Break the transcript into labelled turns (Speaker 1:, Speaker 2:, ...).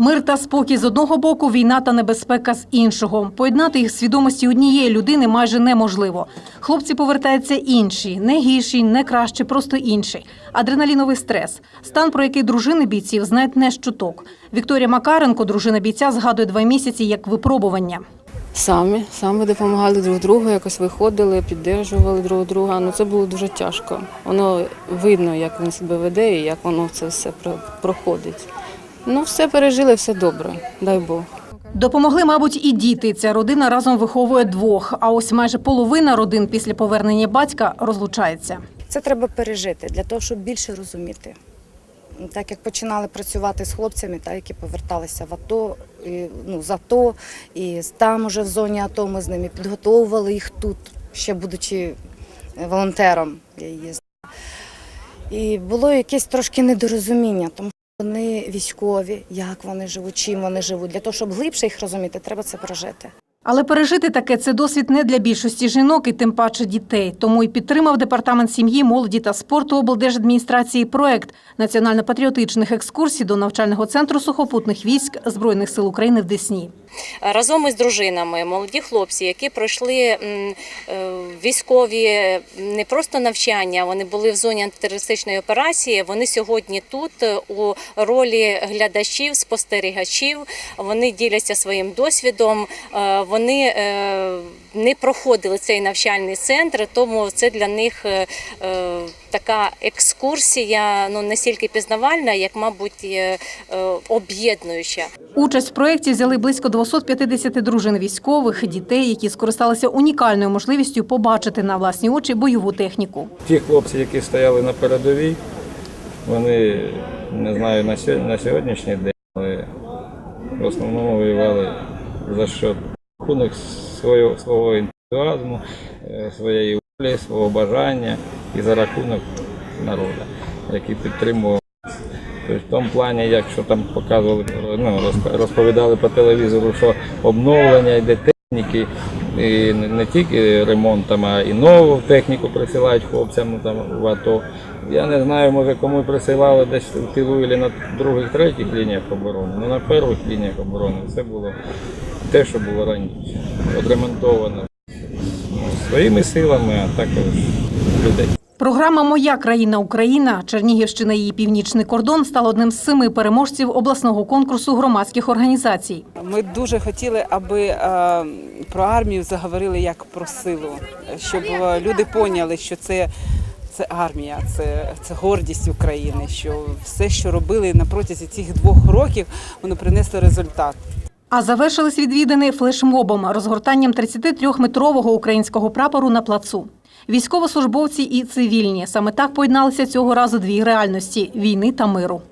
Speaker 1: Мир та спокій з одного боку, війна та небезпека з іншого. Поєднати їх свідомості однієї людини майже неможливо. Хлопці повертаються інші, не гірші, не кращі, просто інші. Адреналіновий стрес, стан, про який дружини бійців знають не з чуток. Вікторія Макаренко, дружина бійця, згадує два місяці як випробування.
Speaker 2: Самі, самі допомагали друг другу, якось виходили, піддержували друг друга. Ну це було дуже тяжко. Воно видно, як він себе веде і як воно це все про- проходить. Ну, все пережили, все добре, дай Бог.
Speaker 1: Допомогли, мабуть, і діти. Ця родина разом виховує двох. А ось майже половина родин після повернення батька розлучається.
Speaker 3: Це треба пережити для того, щоб більше розуміти. Так як починали працювати з хлопцями, та, які поверталися в АТО, і, ну, з АТО, і там уже в зоні АТО ми з ними підготовували їх тут, ще будучи волонтером. Я їздила. І було якесь трошки недорозуміння, тому вони військові, як вони живуть, чим вони живуть. Для того, щоб глибше їх розуміти, треба це прожити.
Speaker 1: Але пережити таке це досвід не для більшості жінок і тим паче дітей. Тому і підтримав департамент сім'ї, молоді та спорту облдержадміністрації проект національно-патріотичних екскурсій до навчального центру сухопутних військ збройних сил України в Десні.
Speaker 4: разом із дружинами, молоді хлопці, які пройшли е, військові е, не просто навчання, вони були в зоні антитерористичної операції. Вони сьогодні тут е, у ролі глядачів, спостерігачів. Вони діляться своїм досвідом. Вони е, не проходили цей навчальний центр, тому це для них е, е, така екскурсія, ну не стільки пізнавальна, як, мабуть, об'єднуюча.
Speaker 1: Участь в проєкті взяли близько 250 дружин військових, дітей, які скористалися унікальною можливістю побачити на власні очі бойову техніку.
Speaker 5: Ті хлопці, які стояли на передовій, вони не знаю на сьогоднішній день, але в основному воювали за що рахунок свого, свого ентузіазму, е, своєї волі, свого бажання і за рахунок народу, який підтримував. Тобто в тому плані, якщо там показували, ну, розповідали по телевізору, що обновлення йде техніки, і не, тільки ремонтом, а і нову техніку присилають хлопцям там в АТО. Я не знаю, може кому присилали десь в тилу або на других, третіх лініях оборони. Ну на перших лініях оборони це було те, що було раніше. Відремонтовано ну, своїми силами, а також людей.
Speaker 1: Програма Моя країна Україна Чернігівщина і її північний кордон стала одним з семи переможців обласного конкурсу громадських організацій.
Speaker 6: Ми дуже хотіли, аби е, про армію заговорили як про силу, щоб е, люди поняли, що це, це армія, це, це гордість України, що все, що робили на протязі цих двох років, воно принесло результат.
Speaker 1: А завершились відвідини флешмобом розгортанням 33-метрового українського прапору на плацу. Військовослужбовці і цивільні саме так поєдналися цього разу дві реальності війни та миру.